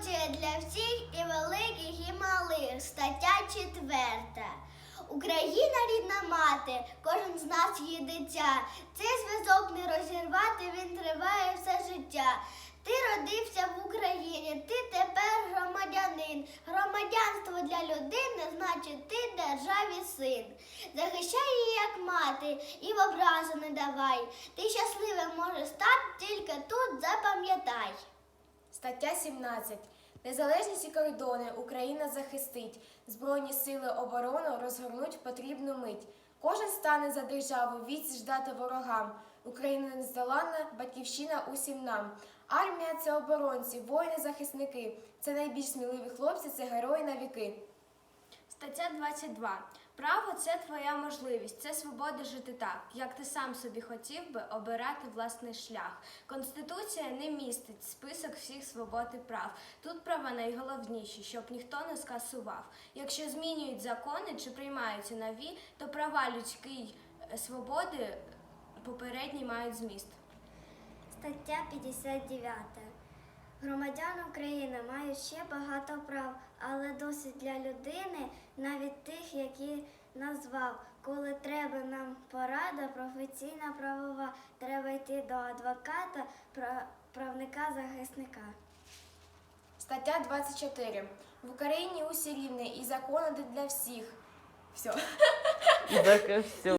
Конституція для всіх і великих, і малих. Стаття четверта. Україна рідна мати, кожен з нас є дитя. Цей зв'язок не розірвати, він триває все життя. Ти родився в Україні, ти тепер громадянин. Громадянство для людини значить ти державі син. Захищай її як мати і в образу не давай. Ти щасливим можеш стати тільки тут, запам'ятай. Стаття 17. Незалежність і кордони Україна захистить. Збройні сили оборони розгорнуть потрібну мить. Кожен стане за державу, віць ждати ворогам. Україна нездоланна, батьківщина усім нам. Армія це оборонці, воїни-захисники. Це найбільш сміливі хлопці, це герої на віки. Стаття 22. Право це твоя можливість, це свобода жити так, як ти сам собі хотів би обирати власний шлях. Конституція не містить список всіх свобод і прав. Тут права найголовніші, щоб ніхто не скасував. Якщо змінюють закони чи приймаються нові, то права людської е, свободи попередні мають зміст. Стаття 59. Громадяни України мають ще багато прав, але досить для людини, навіть тих, які назвав. Коли треба нам порада, професійна правова, треба йти до адвоката, правника-захисника. Стаття 24. В Україні усі рівні і закони для всіх. Все. Все.